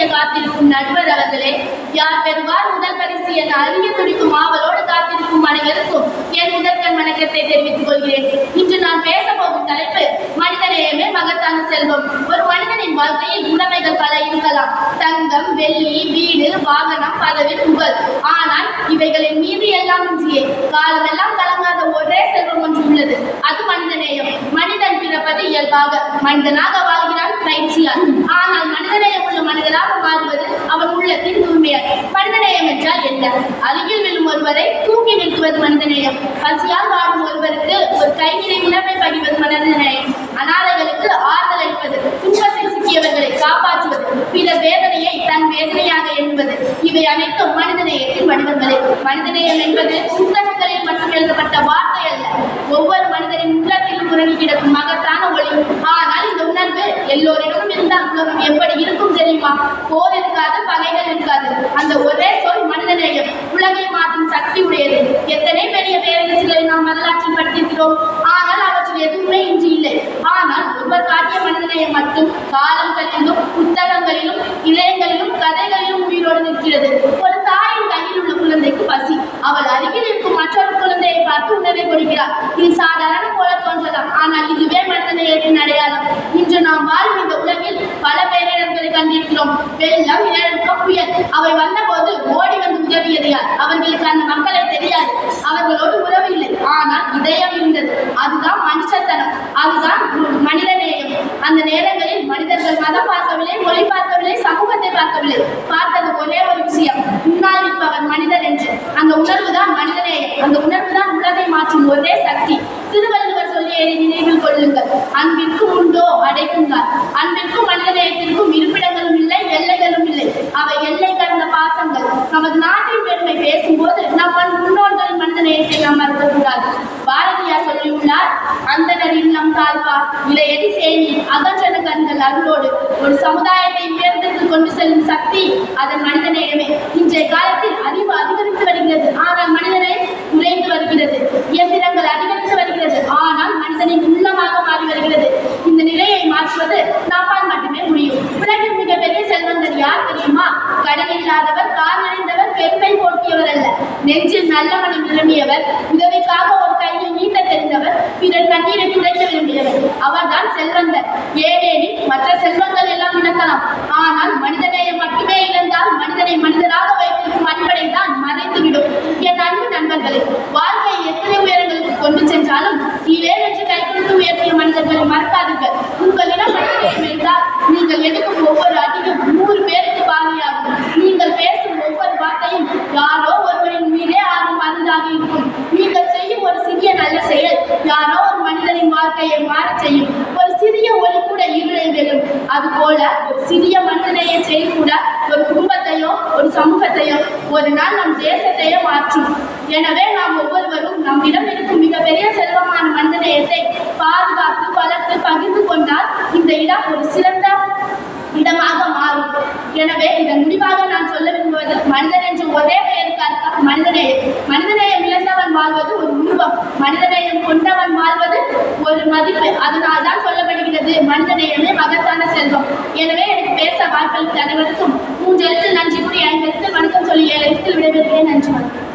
செய்ய காத்திருக்கும் நடுவர் அவர்களே யார் பெறுவார் முதல் பரிசு என அறிய துடிக்கும் ஆவலோடு காத்திருக்கும் அனைவருக்கும் என் முதற்கண் வணக்கத்தை தெரிவித்துக் கொள்கிறேன். இன்று நான் பேச போகும் தலைப்பு மனிதநேயமே மகத்தான செல்வம். ஒரு மனிதனின் வாழ்க்கையில் உடைமைகள் பல இருக்கலாம். தங்கம் வெள்ளி வீடு வாகனம் பதவி புகழ். ஆனால் இவைகளின் மீது எல்லாம் இன்றியே காலமெல்லாம் கலங்காத ஒரே செல்வம் ஒன்று உள்ளது. அது மனிதநேயம். மனிதன் பிறப்பது இயல்பாக. மனிதனாக வாழ்கிறான் பயிற்சியால் ஆனால் மனிதநேயம் உள்ள மனிதனாக மாறுவது அவன் உள்ளத்தின் தூய்மையால் மனிதநேயம் என்றால் அருகில் விழும் ஒருவரை தூக்கி நிறுத்துவது மனிதநேயம் பசியால் வாடும் ஒருவருக்கு ஒரு கைவினை உணவை பகிர்வது மனிதநேயம் அனாதைகளுக்கு ஆறுதல் அளிப்பது துன்பத்தில் சிக்கியவர்களை காப்பாற்றுவது பிற வேதனையை தன் வேதனையாக எண்ணுவது இவை அனைத்தும் மனிதநேயத்தின் வடிவங்களே. மனிதநேயம் என்பது புத்தகங்களில் மட்டும் எழுதப்பட்ட வார்த்தை அல்ல. ஒவ்வொரு மனிதனின் உள்ளத்திலும் உறங்கி கிடக்கும் மகத்தான ஒளி. ஆனால் இந்த உணர்வு எல்லோரிடமும் இருந்தால் உலகம் எப்படி இருக்கும் தெரியுமா? போர் இருக்காது பகைகள் இருக்காது அந்த ஒரே சொல் மனிதநேயம் உலகை மாற்றும் சக்தி உடையது எத்தனை பெரிய பேரரசுகளை நாம் வரலாற்றில் ஆனால் அவற்றில் எதுவுமே இன்று இல்லை. ஆனால் ஒருவர் காட்டிய மனிதநேயம் மட்டும் காலம் கழிந்தும் புத்தகங்களிலும் இளையங்களிலும் கதைகளிலும் உயிரோடு நிற்கிறது. ஒரு தாயின் கையில் உள்ள குழந்தைக்கு பசி. அவள் அருகில் இருக்கும் மற்றொரு குழந்தையை பார்த்து உணவை கொடுக்கிறார் இது சாதாரண போல தோன்றலாம். ஆனால் இதுவே மனிதநேயத்தின் அடையாளம். இன்று நாம் வாழும் இந்த உலகில் பல பேரிடர்களை கண்டிருக்கிறோம். வெள்ளம் நிலநடுக்கம் புயல். அவை வந்தபோது ஓடி வந்து உதவியது யார்? அவர்களுக்கு அந்த மக்களை தெரியாது. அவர்களோடு உறவு இல்லை. ஆனால் சமூகத்தை பார்த்தது ஒரே ஒரு விஷயம். முன்னால் நிற்பவன் மனிதர் என்று. அந்த உணர்வு தான் மனிதநேயம் அந்த உணர்வு தான் உலகை மாற்றும் ஒரே சக்தி. திருவள்ளுவர் சொல்லியதை நினைவில் கொள்ளுங்கள். அன்பிற்கும் உண்டோ? அடைக்குங்கள் அன்பிற்கும் மனிதநேயத்திற்கும் இருப்பிடங்களும் இல்லை எல்லைகளும் இல்லை. அவை எல்லை கடந்த பாசங்கள். நமது நாட்டின் பெருமை பேசும்போது நம் முன்னோர்களின் மனிதநேயத்தை நாம் மறக்கக்கூடாது பாரதியார் சொல்லியுள்ளார் அந்தனர் இல்லம் தாழ்வார் எரி சேனி அகன்றன கண்கள் அருளோடு ஒரு சமுதாயத்தை கொண்டு செல்லும் சக்தி அதன் மனிதநேயமே இன்றைய காலத்தில் அறிவு அதிகரித்து வருகிறது. ஆனால் மனிதனை குறைந்து வருகிறது. இயந்திரங்கள் அதிகரித்து வருகிறது. ஆனால் மனிதனின் உள்ளமாக மாறி வருகிறது. இந்த நிலையை மாற்றுவது நாப்பால் மட்டுமே முடியும். உலகின் மிகப்பெரிய செல்வந்தர் யார் தெரியுமா? கடன் இல்லாதவர் கால் நிறைந்தவர் பெருமை போட்டியவர் அல்ல. நெஞ்சில் நல்ல மனம் விரும்பியவர் உதவிக்காக ஒரு கையை நீட்ட தெரிந்தவர் பிறர் கண்ணீரை துடைக்க விரும்பியவர். அவர்தான் செல்வந்தர். ஏனெனில் மற்ற செல்வங்கள் எல்லாம் இழக்கலாம் ஆனால் மனிதநேயம் மட்டுமே இழந்தால் மனிதனை மனிதராக வைத்திருக்கும் அடிப்படை தான் மறைந்துவிடும் என் மனிதர்களை வாழ்க்கை எத்தனை உயரங்களுக்கு கொண்டு சென்றாலும் கீழே வேறு கை கொடுத்து உயர்த்திய மனிதர்களை மறக்காதீர்கள். உங்களிடம் மனிதநேயம் இருந்தால் நீங்கள் எடுக்கும் ஒவ்வொரு அடியும் நூறு பேருக்கு பாதையாகும். நீங்கள் பேசும் ஒவ்வொரு வார்த்தையும் யாரோ ஒருவரின் மீதே ஆறும் மருந்தாக இருக்கும். நீங்கள் செய்யும் ஒரு சிறிய நல்ல செயல் யாரோ ஒரு மனிதனின் வாழ்க்கையை மாறச் செய்யும். ஒரு சிறிய ஒளி கூட இருளை வெல்லும். அதுபோல ஒரு சிறிய மனிதனைய செயல் கூட ஒரு குடும்பத்தையோ ஒரு ஒரு நாள் நம் தேசத்தையும் மாற்றும். எனவே நாம் ஒவ்வொருவரும் நம்மிடம் இருக்கும் மிகப்பெரிய செல்வமான மனிதநேயத்தை பாதுகாத்து வளர்த்து பகிர்ந்து கொண்டால் இந்த இடம் ஒரு சிறந்த இடமாக மாறும். எனவே இதன் முடிவாக நான் சொல்ல விரும்புவது மனிதன் என்று ஒரே பெயருக்கு அர்த்தம் மனிதநேயம். மனிதநேயம் இழந்தவன் வாழ்வது ஒரு உருவம். மனிதநேயம் கொண்டவன் வாழ்வது ஒரு மதிப்பு. அதனால் தான் சொல்லப்படுகிறது மனிதநேயமே மகத்தான செல்வம். எனவே எனக்கு அனைவருக்கும் மூன்று எழுத்து நன்றி கூறி ஐந்து எழுத்து வணக்கம் சொல்லி ஏழு எழுத்தில் விடைபெறுகிறேன். நன்றி வணக்கம்.